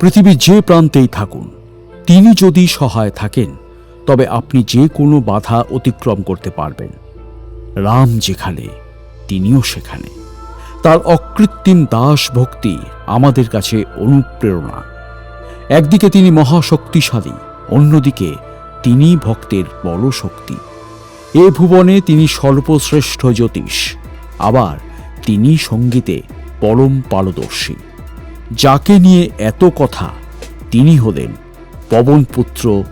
পৃথিবীর যে প্রান্তেই থাকুন, তিনি যদি সহায় থাকেন, তবে আপনি যে কোনো বাধা অতিক্রম করতে পারবেন। রাম যেখানে, তিনিও সেখানে। তার অকৃত্রিম দাস ভক্তি আমাদের কাছে অনুপ্রেরণা। একদিকে তিনি মহাশক্তিশালী, অন্যদিকে তিনি ভক্তের বড় শক্তি এ ভুবনে তিনি সর্বশ্রেষ্ঠ জ্যোতিষ, আবার তিনি সঙ্গীতে পরম পারদর্শী। যাকে নিয়ে এত কথা, তিনি হলেন পবনপুত্র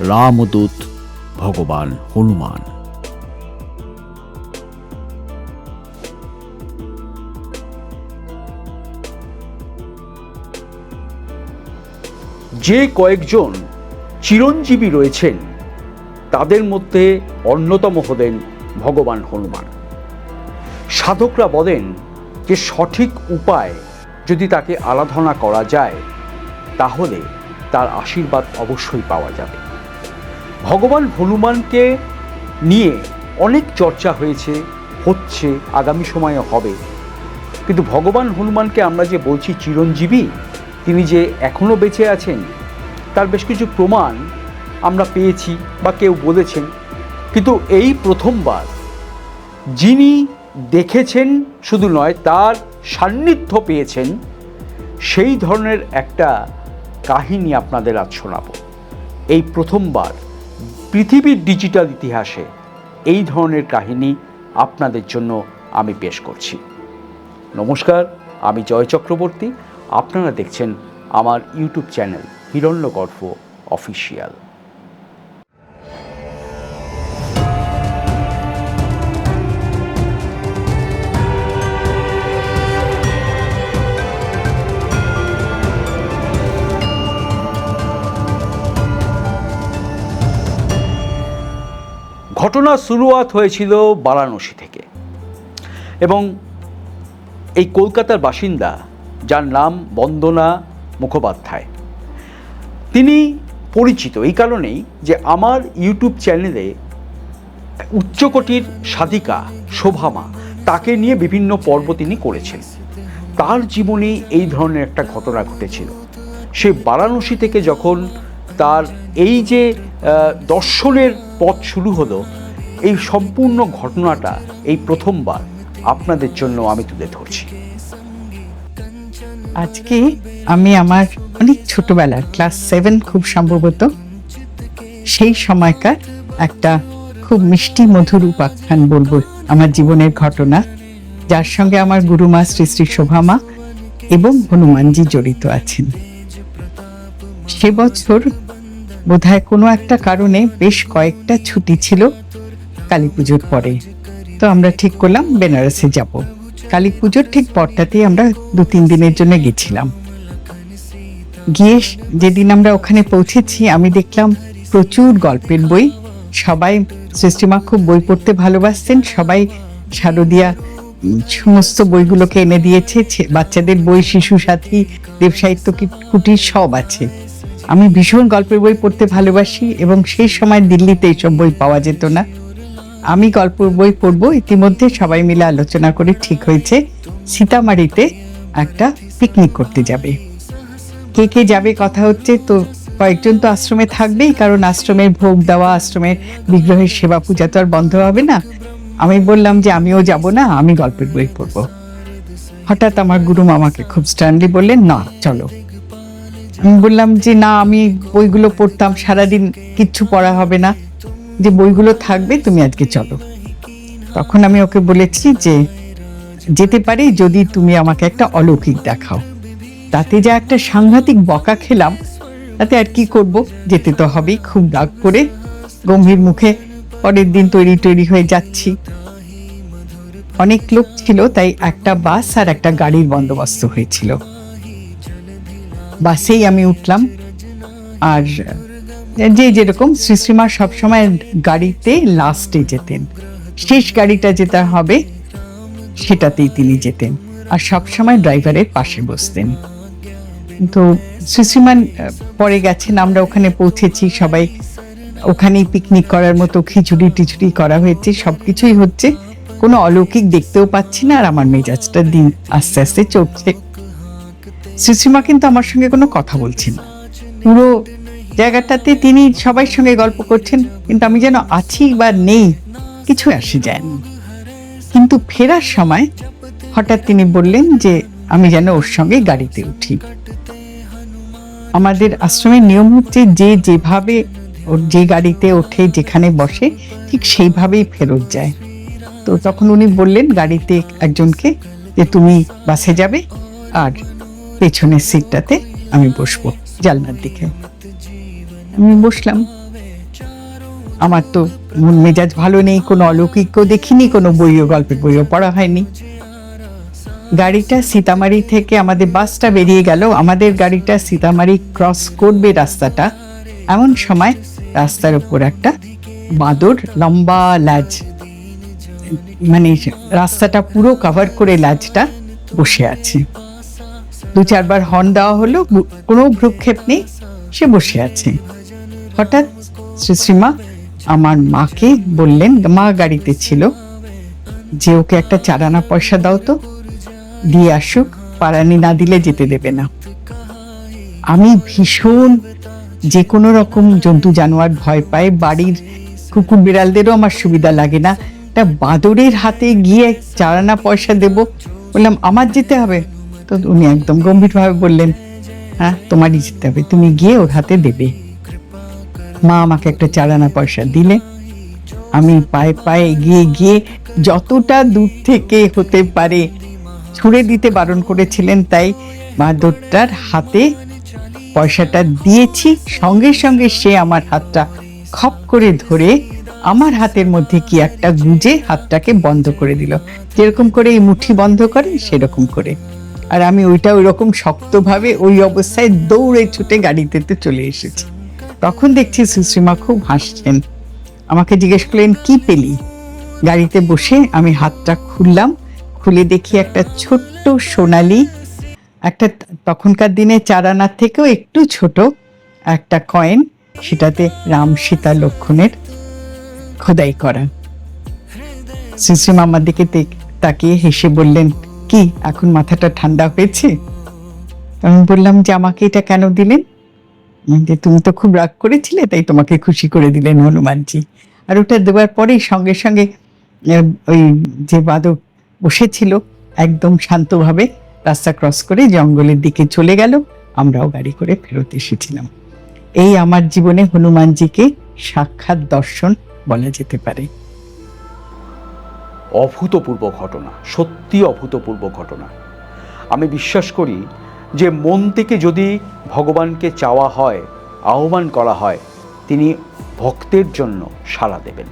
রামদূত ভগবান হনুমান। যে কয়েকজন চিরঞ্জীবী রয়েছেন, তাদের মধ্যে অন্যতম হলেন ভগবান হনুমান। সাধকরা বলেন যে সঠিক উপায় যদি তাকে আরাধনা করা যায়, তাহলে তার আশীর্বাদ অবশ্যই পাওয়া যাবে। ভগবান হনুমানকে নিয়ে অনেক চর্চা হয়েছে, হচ্ছে, আগামী সময়ে হবে। কিন্তু ভগবান হনুমানকে আমরা যে বলছি চিরঞ্জীবী, তিনি যে এখনও বেঁচে আছেন, তার বেশ কিছু প্রমাণ আমরা পেয়েছি বা কেউ বলেছেন। কিন্তু এই প্রথমবার যিনি দেখেছেন, শুধু নয়, তার সান্নিধ্য পেয়েছেন, সেই ধরনের একটা কাহিনী আপনাদের আজ শোনাব। এই প্রথমবার পৃথিবীর ডিজিটাল ইতিহাসে এই ধরনের কাহিনী আপনাদের জন্য আমি পেশ করছি। নমস্কার, আমি জয় চক্রবর্তী, আপনারা দেখছেন আমার ইউটিউব চ্যানেল হিরণ্যগর্ভ অফিসিয়াল ঘটনা শুরুয়াত হয়েছিল বারাণসী থেকে। এবং এই কলকাতার বাসিন্দা, যার নাম বন্দনা মুখোপাধ্যায়, তিনি পরিচিত এই কারণেই যে আমার ইউটিউব চ্যানেলে উচ্চকোটির সাধিকা শোভামা, তাকে নিয়ে বিভিন্ন পর্ব তিনি করেছেন। তার জীবনে এই ধরনের একটা ঘটনা ঘটেছিল। সে বারাণসী থেকে যখন তার এই যে দর্শনের পথ শুরু হলো, এই সম্পূর্ণ ঘটনাটা এই প্রথমবার আপনাদের জন্য আমি তুলে ধরছি। আজকে আমি আমার অনেক ছোটবেলার, ক্লাস সেভেন খুব সম্ভবত, সেই সময়কার একটা খুব মিষ্টি মধুর উপাখ্যান বলব আমার জীবনের ঘটনা, যার সঙ্গে আমার গুরুমা শ্রী শ্রী শোভামা এবং হনুমানজি জড়িত আছেন। সে বছর বোধহয় কোনো একটা কারণে বেশ কয়েকটা ছুটি ছিল কালী পুজোর পরে। তো আমরা ঠিক করলাম বেনারসে যাব। কালী পুজোর ঠিক পরটাতেই আমরা দু তিন দিনের জন্য গেছিলাম। গিয়ে যেদিন আমরা ওখানে পৌঁছেছি, আমি দেখলাম প্রচুর গল্পের বই। সবাই সৃষ্টিমা খুব বই পড়তে ভালোবাসতেন। সবাই শারদিয়া সমস্ত বইগুলোকে এনে দিয়েছে। বাচ্চাদের বই, শিশু, সাথী, দেবসাহিত্য কুটির সব আছে। আমি ভীষণ গল্পের বই পড়তে ভালোবাসি এবং সেই সময় দিল্লিতে এইসব বই পাওয়া যেত না। আমি গল্পের বই পড়ব, ইতিমধ্যে সবাই মিলে আলোচনা করে ঠিক হয়েছে সীতামারিতে একটা পিকনিক করতে যাবে। কে কে যাবে কথা হচ্ছে তো কয়েকজন তো আশ্রমে থাকবেই, কারণ আশ্রমের ভোগ দেওয়া, আশ্রমের বিগ্রহের সেবা পূজা তো আর বন্ধ হবে না। আমি বললাম যে আমিও যাব না, আমি গল্পের বই পড়ব। হঠাৎ আমার গুরু মামাকে খুব স্ট্যান্ডলি বললেন, না, চলো। বললাম যে, না, আমি বইগুলো পড়তাম, সারাদিন কিচ্ছু পড়া হবে না। যে বইগুলো থাকবে, তুমি আজকে চলো। তখন আমি ওকে বলেছি যে, যেতে পারি যদি তুমি আমাকে একটা অলৌকিক দেখাও। তাতে যা একটা সাংঘাতিক বকা খেলাম, তাতে আর কি করব? যেতে তো হবেই, খুব রাগ করে গম্ভীর মুখে পরের দিন তৈরি তৈরি হয়ে যাচ্ছি। অনেক লোক ছিল, তাই একটা বাস আর একটা গাড়ির বন্দোবস্ত হয়েছিল। বাসেই আমি উঠলাম। আর যে যেরকম শ্রীশ্রীমা সবসময় গাড়িতে লাস্টে যেতেন। শেষ গাড়িটা যেটা হবে, সেটাতেই তিনি যেতেন। আর সবসময় ড্রাইভারের পাশে বসতেন। তো শ্রীশ্রীমান পরে গেছেন, আমরা ওখানে পৌঁছেছি, সবাই ওখানেই পিকনিক করার মতো খিচুড়ি টিচুড়ি করা হয়েছে সব কিছুই হচ্ছে। কোনো অলৌকিক দেখতেও পাচ্ছি না আর আমার মেজাজটা দিন আস্তে আস্তে চলছে। শ্রীশ্রীমা কিন্তু আমার সঙ্গে কোনো কথা বলছেন না। পুরো জায়গাটাতে তিনি সবাই সঙ্গে গল্প করছেন, কিন্তু আমি যেন আছি বা নেই, কিছু আসে যায়নি। কিন্তু ফেরার সময় হঠাৎ তিনি বললেন যে আমি যেন ওর সঙ্গে গাড়িতে উঠি। আমাদের আশ্রমের নিয়ম হচ্ছে যে যেভাবে ওর যে গাড়িতে ওঠে, যেখানে বসে, ঠিক সেইভাবেই ফেরত যায়। তো তখন উনি বললেন গাড়িতে একজনকে যে তুমি বাসে যাবে, আর পেছনের সিটটাতে আমি বসবো জানলার দিকে। আমি বসলাম। আমার তো মন মেজাজ ভালো নেই, কোনো অলৌকিকও দেখিনি, কোনো বইও, গল্পের বইও পড়া হয়নি। গাড়িটা সীতামারি থেকে আমাদের বাসটা বেরিয়ে গেল। আমাদের গাড়িটা সীতামারি ক্রস করবে রাস্তাটা। এমন সময় রাস্তার উপর একটা বাঁদর লম্বা লাজ মানে রাস্তাটা পুরো কভার করে লাজটা বসে আছে। দু চারবার হর্ন দেওয়া হলো কোনো ভ্রুক্ষেপ নেই, সে বসে আছে। হঠাৎ শ্রীশ্রীমা আমার মাকে বললেন, মা গাড়িতে ছিল, যে ওকে একটা চারানা পয়সা দাও তো, দিয়ে আসুক, পারানি না দিলে যেতে দেবে না। আমি ভীষণ যে কোনো রকম জন্তু জানোয়ার ভয় পাই, বাড়ির কুকুর বিড়ালদেরও আমার সুবিধা লাগে না। তা বাদরের হাতে গিয়ে চারানা পয়সা দেব, বললাম, আমার যেতে হবে? তো উনি একদম গম্ভীরভাবে বললেন হ্যাঁ তোমারই যেতে হবে, তুমি গিয়ে ওর হাতে দেবে। মা আমাকে একটা চারানা পয়সা দিলে। আমি পায়ে পায়ে গিয়ে গিয়ে যতটা দূর থেকে হতে পারে ছুঁড়ে দিতে বারণ করেছিলেন, তাই বাঁদরটার হাতে পয়সাটা দিয়েছি। সঙ্গে সঙ্গে সে আমার হাতটা খপ করে ধরে আমার হাতের মধ্যে কি একটা গুজে হাতটাকে বন্ধ করে দিল। যেরকম করে এই মুঠি বন্ধ করে, সেরকম করে। আর আমি ওইটা ওই রকম শক্তভাবে ওই অবস্থায় দৌড়ে ছুটে গাড়িতে চলে এসেছি। তখন দেখছি সুশ্রীমা খুব হাসছেন। আমাকে জিজ্ঞেস করলেন, কি পেলি? গাড়িতে বসে আমি হাতটা খুললাম, খুলে দেখি একটা ছোট্ট সোনালি, একটা তখনকার দিনে চারানার থেকেও একটু ছোট একটা কয়েন, সেটাতে রাম সীতা লক্ষণের খোদাই করা। শ্রীশ্রী মামার দিকে তাকিয়ে হেসে বললেন কি এখন মাথাটা ঠান্ডা হয়েছে? আমি বললাম যে আমাকে এটা কেন দিলেন? যে তুমি তো খুব রাগ করেছিলে, তাই তোমাকে খুশি করে দিলেন হনুমানজি। আর ওটা দেওয়ার পরেই সঙ্গে সঙ্গে ওই যে বাদক বসেছিল, একদম শান্তভাবে রাস্তা ক্রস করে জঙ্গলের দিকে চলে গেল, আমরাও গাড়ি করে ফেরত এসেছিলাম। এই আমার জীবনে হনুমানজিকে সাক্ষাৎ দর্শন বলা যেতে পারে। অভূতপূর্ব ঘটনা, সত্যি অভূতপূর্ব ঘটনা। আমি বিশ্বাস করি যে মন থেকে যদি ভগবানকে চাওয়া হয়, আহ্বান করা হয়, তিনি ভক্তের জন্য সাড়া দেবেন।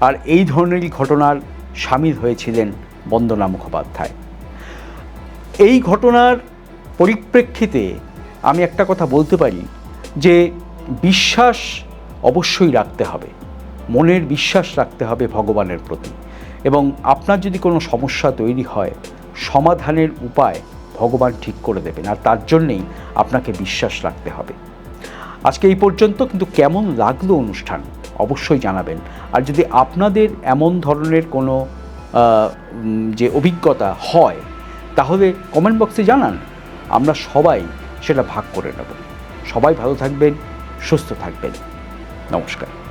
আর এই ধরনেরই ঘটনার সামিল হয়েছিলেন বন্দনা মুখোপাধ্যায়। এই ঘটনার পরিপ্রেক্ষিতে আমি একটা কথা বলতে পারি যে বিশ্বাস অবশ্যই রাখতে হবে, মনের বিশ্বাস রাখতে হবে ভগবানের প্রতি। এবং আপনার যদি কোনো সমস্যা তৈরি হয়, সমাধানের উপায় ভগবান ঠিক করে দেবেন আর তার জন্যেই আপনাকে বিশ্বাস রাখতে হবে। আজকে এই পর্যন্ত কিন্তু কেমন লাগল অনুষ্ঠান অবশ্যই জানাবেন। আর যদি আপনাদের এমন ধরনের কোনো যে অভিজ্ঞতা হয়, তাহলে কমেন্ট বক্সে জানান। আমরা সবাই সেটা ভাগ করে নেব। সবাই ভালো থাকবেন, সুস্থ থাকবেন। নমস্কার।